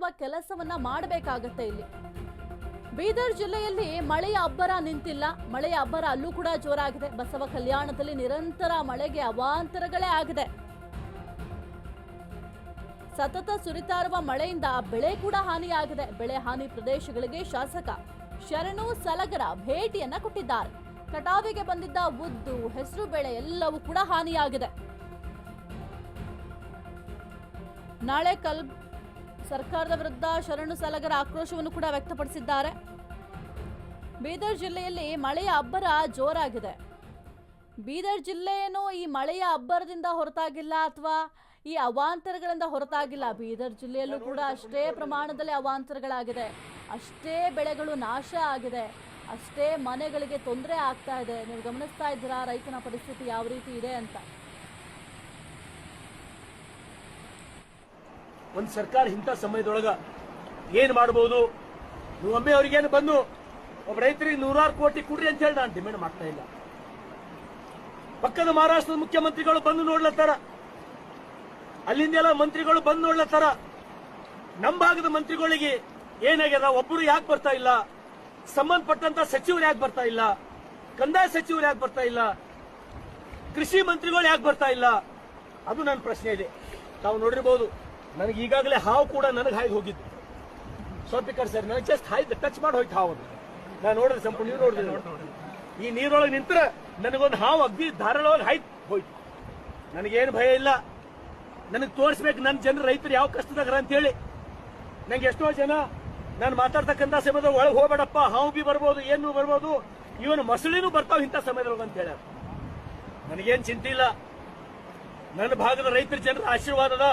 ಮಾಡುವ ಕೆಲಸವನ್ನ ಮಾಡಬೇಕಾಗತ್ತೆ ಇಲ್ಲಿ. ಬೀದರ್ ಜಿಲ್ಲೆಯಲ್ಲಿ ಮಳೆಯ ಅಬ್ಬರ ನಿಂತಿಲ್ಲ. ಮಳೆಯ ಅಬ್ಬರ ಅಲ್ಲೂ ಕೂಡ ಜೋರಾಗಿದೆ. ಬಸವ ಕಲ್ಯಾಣದಲ್ಲಿ ನಿರಂತರ ಮಳೆಗೆ ಅವಾಂತರಗಳೇ ಆಗಿದೆ. ಸತತ ಸುರಿತಾ ಇರುವ ಮಳೆಯಿಂದ ಬೆಳೆ ಕೂಡ ಹಾನಿಯಾಗಿದೆ. ಬೆಳೆ ಹಾನಿ ಪ್ರದೇಶಗಳಿಗೆ ಶಾಸಕ ಶರಣು ಸಲಗರ ಭೇಟಿಯನ್ನ ಕೊಟ್ಟಿದ್ದಾರೆ. ಕಟಾವಿಗೆ ಬಂದಿದ್ದ ಉದ್ದು, ಹೆಸರು ಬೆಳೆ ಎಲ್ಲವೂ ಕೂಡ ಹಾನಿಯಾಗಿದೆ. ನಾಳೆ ಕಲ್ ಸರ್ಕಾರದ ವಿರುದ್ಧ ಶರಣು ಸಲಗರ ಆಕ್ರೋಶವನ್ನು ಕೂಡ ವ್ಯಕ್ತಪಡಿಸಿದ್ದಾರೆ. ಬೀದರ್ ಜಿಲ್ಲೆಯಲ್ಲಿ ಮಳೆಯ ಅಬ್ಬರ ಜೋರಾಗಿದೆ. ಬೀದರ್ ಜಿಲ್ಲೆಯನ್ನು ಈ ಮಳೆಯ ಅಬ್ಬರದಿಂದ ಹೊರತಾಗಿಲ್ಲ ಅಥವಾ ಈ ಅವಾಂತರಗಳಿಂದ ಹೊರತಾಗಿಲ್ಲ. ಬೀದರ್ ಜಿಲ್ಲೆಯಲ್ಲೂ ಕೂಡ ಅಷ್ಟೇ ಪ್ರಮಾಣದಲ್ಲಿ ಅವಾಂತರಗಳಾಗಿದೆ. ಅಷ್ಟೇ ಬೆಳೆಗಳು ನಾಶ ಆಗಿದೆ. ಅಷ್ಟೇ ಮನೆಗಳಿಗೆ ತೊಂದರೆ ಆಗ್ತಾ ಇದೆ. ನೀವು ಗಮನಿಸ್ತಾ ಇದ್ದೀರಾ? ರೈತನ ಪರಿಸ್ಥಿತಿ ಯಾವ ರೀತಿ ಇದೆ ಅಂತ. ಒಂದು ಸರ್ಕಾರ ಇಂಥ ಸಮಯದೊಳಗ ಏನು ಮಾಡಬಹುದು ನೀವು ಒಮ್ಮೆ ಅವ್ರಿಗೇನು ಬಂದು ಒಬ್ಬ ರೈತರಿಗೆ ನೂರಾರು ಕೋಟಿ ಕೊಡ್ರಿ ಅಂತ ಹೇಳಿ ನಾನು ಡಿಮ್ಯಾಂಡ್ ಮಾಡ್ತಾ ಇಲ್ಲ. ಪಕ್ಕದ ಮಹಾರಾಷ್ಟ್ರದ ಮುಖ್ಯಮಂತ್ರಿಗಳು ಬಂದು ನೋಡ್ಲತ್ತಾರ. ಅಲ್ಲಿಂದೆಲ್ಲ ಮಂತ್ರಿಗಳು ಬಂದು ನೋಡ್ಲತ್ತಾರ. ನಮ್ಮ ಭಾಗದ ಮಂತ್ರಿಗಳಿಗೆ ಏನಾಗ್ಯದ? ಒಬ್ಬರು ಯಾಕೆ ಬರ್ತಾ ಇಲ್ಲ? ಸಂಬಂಧಪಟ್ಟಂತ ಸಚಿವರು ಯಾಕೆ ಬರ್ತಾ ಇಲ್ಲ? ಕಂದಾಯ ಸಚಿವರು ಯಾಕೆ ಬರ್ತಾ ಇಲ್ಲ? ಕೃಷಿ ಮಂತ್ರಿಗಳು ಯಾಕೆ ಬರ್ತಾ ಇಲ್ಲ? ಅದು ನನ್ನ ಪ್ರಶ್ನೆ ಇದೆ. ತಾವು ನೋಡಿರ್ಬೋದು. ನನಗೆ ಈಗಾಗಲೇ ಹಾವು ಕೂಡ ನನಗೆ ಹಾಯ್ದು ಹೋಗಿದ್ದು. ಸೋಪಿಕರ್ ಸರ್, ನನಗೆ ಜಸ್ಟ್ ಹಾಯ್ದು ಟಚ್ ಮಾಡಿ ಹೋಯ್ತು ಹಾವು ಅದು. ನಾನು ನೋಡಿದ್ರೆ ಸಂಪೂರ್ಣ ನೀರು ನೋಡಿದೆ ಈ ನೀರೊಳಗೆ ನಿಂತರ ನನಗೊಂದು ಹಾವು ಅಗ್ದಿ ಧಾರಾಳವಾಗಿ ಹಾಯ್ತು ಹೋಯ್ತು. ನನಗೇನು ಭಯ ಇಲ್ಲ. ನನಗೆ ತೋರಿಸ್ಬೇಕು ನನ್ನ ಜನರು ರೈತರು ಯಾವ ಕಷ್ಟದಾಗ್ರ ಅಂತೇಳಿ ನಂಗೆ ಎಷ್ಟೋ ಜನ ನಾನು ಮಾತಾಡ್ತಕ್ಕಂಥ ಸಮಯದಲ್ಲಿ ಒಳಗೆ ಹೋಗ್ಬೇಡಪ್ಪ, ಹಾವು ಬಿ ಬರ್ಬೋದು, ಏನು ಬರ್ಬೋದು. ಇವನು ಮಸಳಿನೂ ಬರ್ತಾವೆ ಇಂಥ ಸಮಯದೊಳಗೆ ಅಂತ ಹೇಳ್ಯಾರ. ನನಗೇನು ಚಿಂತೆ ಇಲ್ಲ. ನನ್ನ ಭಾಗದ ರೈತರ ಜನರ ಆಶೀರ್ವಾದದ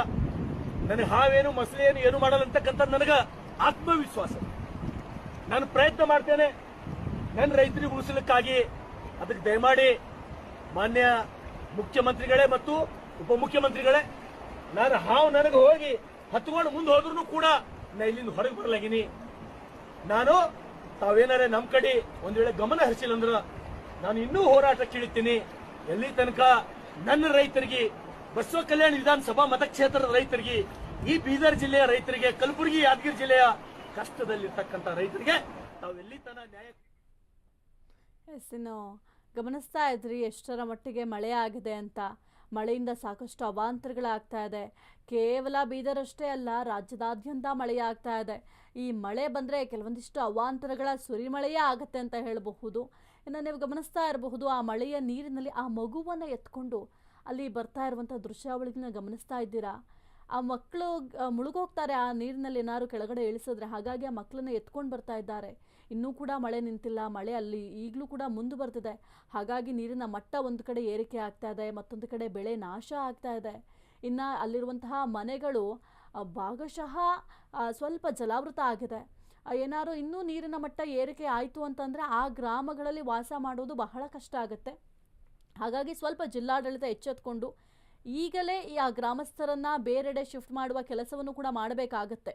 ನನಗೆ ಹಾವೇನು ಮಸಲೆ ಏನು ಏನು ಮಾಡಲ್ಲ ಅಂತಕ್ಕಂಥ ನನಗ ಆತ್ಮವಿಶ್ವಾಸ. ನಾನು ಪ್ರಯತ್ನ ಮಾಡ್ತೇನೆ. ನನ್ನ ರೈತರಿಗೆ ಉಳಿಸಲಿಕ್ಕಾಗಿ ಅದಕ್ಕೆ ದಯಮಾಡಿ ಮಾನ್ಯ ಮುಖ್ಯಮಂತ್ರಿಗಳೇ ಮತ್ತು ಉಪಮುಖ್ಯಮಂತ್ರಿಗಳೇ, ನಾನು ಹಾವು ನನಗೆ ಹೋಗಿ ಹತ್ಕೊಂಡು ಮುಂದೆ ಹೋದ್ರೂ ಕೂಡ ನಾ ಇಲ್ಲಿಂದ ಹೊರಗೆ ಬರಲಾಗಿನಿ. ನಾನು ತಾವೇನಾರ ನಮ್ಮ ಕಡೆ ಒಂದು ವೇಳೆ ಗಮನ ಹರಿಸಿಲ್ಲ ಅಂದ್ರೆ ನಾನು ಇನ್ನೂ ಹೋರಾಟ ಇಳಿತೀನಿ ಎಲ್ಲಿ ತನಕ ನನ್ನ ರೈತರಿಗೆ ಬಸವ ಕಲ್ಯಾಣ ವಿಧಾನಸಭಾ ಮತಕ್ಷೇತ್ರದ ರೈತರಿಗೆ ಈ ಬೀದರ್ ಜಿಲ್ಲೆಯ ರೈತರಿಗೆ, ಕಲಬುರಗಿ, ಯಾದಗಿರಿ ಜಿಲ್ಲೆಯ ಕಷ್ಟದಲ್ಲಿರ್ತಕ್ಕಂಥ ರೈತರಿಗೆ ತಾವೆಲ್ಲಿ ತನ ನ್ಯಾಯ ಗಮನಿಸ್ತಾ ಇದ್ರಿ, ಎಷ್ಟರ ಮಟ್ಟಿಗೆ ಮಳೆ ಆಗಿದೆ ಅಂತ. ಮಳೆಯಿಂದ ಸಾಕಷ್ಟು ಅವಾಂತರಗಳಾಗ್ತಾ ಇದೆ. ಕೇವಲ ಬೀದರ್ ಅಷ್ಟೇ ಅಲ್ಲ, ರಾಜ್ಯದಾದ್ಯಂತ ಮಳೆಯಾಗ್ತಾ ಇದೆ. ಈ ಮಳೆ ಬಂದರೆ ಕೆಲವೊಂದಿಷ್ಟು ಅವಾಂತರಗಳ ಸುರಿಮಳೆಯೇ ಆಗುತ್ತೆ ಅಂತ ಹೇಳಬಹುದು. ಇನ್ನು ನೀವು ಗಮನಿಸ್ತಾ ಇರಬಹುದು, ಆ ಮಳೆಯ ನೀರಿನಲ್ಲಿ ಆ ಮಗುವನ್ನು ಎತ್ಕೊಂಡು ಅಲ್ಲಿ ಬರ್ತಾ ಇರುವಂಥ ದೃಶ್ಯಾವಳಿಗಳನ್ನ ಗಮನಿಸ್ತಾ ಇದ್ದೀರಾ? ಆ ಮಕ್ಕಳು ಮುಳುಗೋಗ್ತಾರೆ, ಆ ನೀರಿನಲ್ಲಿ ಏನಾದ್ರು ಕೆಳಗಡೆ ಇಳಿಸಿದ್ರೆ ಹಾಗಾಗಿ ಆ ಮಕ್ಕಳನ್ನ ಎತ್ಕೊಂಡು ಬರ್ತಾ ಇದ್ದಾರೆ. ಇನ್ನೂ ಕೂಡ ಮಳೆ ನಿಂತಿಲ್ಲ, ಮಳೆ ಅಲ್ಲಿ ಈಗಲೂ ಕೂಡ ಮುಂದೆ ಬರ್ತಿದೆ. ಹಾಗಾಗಿ ನೀರಿನ ಮಟ್ಟ ಒಂದು ಕಡೆ ಏರಿಕೆ ಆಗ್ತಾ ಇದೆ, ಮತ್ತೊಂದು ಕಡೆ ಬೆಳೆ ನಾಶ ಆಗ್ತಾ ಇದೆ. ಇನ್ನು ಅಲ್ಲಿರುವಂತಹ ಮನೆಗಳು ಭಾಗಶಃ ಸ್ವಲ್ಪ ಜಲಾವೃತ ಆಗಿದೆ. ಏನಾದ್ರು ಇನ್ನೂ ನೀರಿನ ಮಟ್ಟ ಏರಿಕೆ ಆಯಿತು ಅಂತಂದರೆ ಆ ಗ್ರಾಮಗಳಲ್ಲಿ ವಾಸ ಮಾಡೋದು ಬಹಳ ಕಷ್ಟ ಆಗುತ್ತೆ. ಹಾಗಾಗಿ ಸ್ವಲ್ಪ ಜಿಲ್ಲಾಡಳಿತ ಎಚ್ಚೆತ್ಕೊಂಡು ಈಗಲೇ ಈ ಆ ಗ್ರಾಮಸ್ಥರನ್ನ ಬೇರೆಡೆ ಶಿಫ್ಟ್ ಮಾಡುವ ಕೆಲಸವನ್ನು ಕೂಡ ಮಾಡಬೇಕಾಗತ್ತೆ.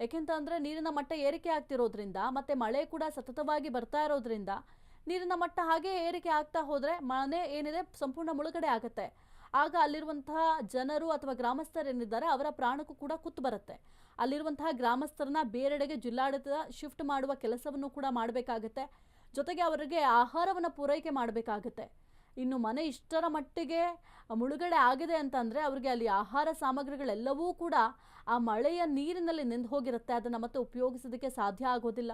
ಯಾಕೆಂತಂದ್ರೆ ನೀರಿನ ಮಟ್ಟ ಏರಿಕೆ ಆಗ್ತಿರೋದ್ರಿಂದ ಮತ್ತೆ ಮಳೆ ಕೂಡ ಸತತವಾಗಿ ಬರ್ತಾ ಇರೋದ್ರಿಂದ ನೀರಿನ ಮಟ್ಟ ಹಾಗೆ ಏರಿಕೆ ಆಗ್ತಾ ಹೋದ್ರೆ ಮನೆ ಏನಿದೆ ಸಂಪೂರ್ಣ ಮುಳುಗಡೆ ಆಗುತ್ತೆ. ಆಗ ಅಲ್ಲಿರುವಂತಹ ಜನರು ಅಥವಾ ಗ್ರಾಮಸ್ಥರೇನಿದ್ದಾರೆ ಅವರ ಪ್ರಾಣಕ್ಕೂ ಕೂಡ ಕುತ್ತು ಬರುತ್ತೆ. ಅಲ್ಲಿರುವಂತಹ ಗ್ರಾಮಸ್ಥರನ್ನ ಬೇರೆಡೆಗೆ ಜಿಲ್ಲಾಡಳಿತ ಶಿಫ್ಟ್ ಮಾಡುವ ಕೆಲಸವನ್ನು ಕೂಡ ಮಾಡಬೇಕಾಗತ್ತೆ. ಜೊತೆಗೆ ಅವರಿಗೆ ಆಹಾರವನ್ನು ಪೂರೈಕೆ ಮಾಡಬೇಕಾಗತ್ತೆ. ಇನ್ನು ಮನೆ ಇಷ್ಟರ ಮಟ್ಟಿಗೆ ಮುಳುಗಡೆ ಆಗಿದೆ ಅಂತಂದರೆ ಅವ್ರಿಗೆ ಅಲ್ಲಿ ಆಹಾರ ಸಾಮಗ್ರಿಗಳೆಲ್ಲವೂ ಕೂಡ ಆ ಮಳೆಯ ನೀರಿನಲ್ಲಿ ನೆಂದು ಹೋಗಿರುತ್ತೆ. ಅದನ್ನು ಮತ್ತೆ ಉಪಯೋಗಿಸೋದಕ್ಕೆ ಸಾಧ್ಯ ಆಗೋದಿಲ್ಲ.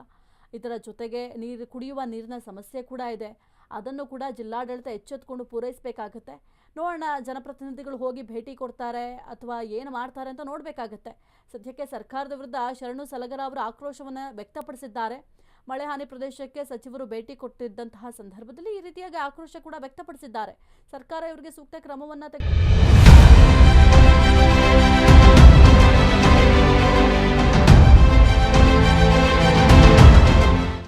ಇದರ ಜೊತೆಗೆ ನೀರು ಕುಡಿಯುವ ನೀರಿನ ಸಮಸ್ಯೆ ಕೂಡ ಇದೆ. ಅದನ್ನು ಕೂಡ ಜಿಲ್ಲಾಡಳಿತ ಎಚ್ಚೆತ್ಕೊಂಡು ಪೂರೈಸಬೇಕಾಗತ್ತೆ. ನೋಡೋಣ, ಜನಪ್ರತಿನಿಧಿಗಳು ಹೋಗಿ ಭೇಟಿ ಕೊಡ್ತಾರೆ ಅಥವಾ ಏನು ಮಾಡ್ತಾರೆ ಅಂತ ನೋಡಬೇಕಾಗತ್ತೆ. ಸದ್ಯಕ್ಕೆ ಸರ್ಕಾರದ ವಿರುದ್ಧ ಶರಣು ಸಲಗರ ಅವರು ಆಕ್ರೋಶವನ್ನು ವ್ಯಕ್ತಪಡಿಸಿದ್ದಾರೆ. ಮಳೆ ಹಾನಿ ಪ್ರದೇಶಕ್ಕೆ ಸಚಿವರು ಭೇಟಿ ಕೊಟ್ಟಿದ್ದಂತಹ ಸಂದರ್ಭದಲ್ಲಿ ಈ ರೀತಿಯಾಗಿ ಆಕ್ರೋಶ ಕೂಡ ವ್ಯಕ್ತಪಡಿಸಿದ್ದಾರೆ. ಸರ್ಕಾರ ಇವರಿಗೆ ಸೂಕ್ತ ಕ್ರಮವನ್ನು ತೆಗೆ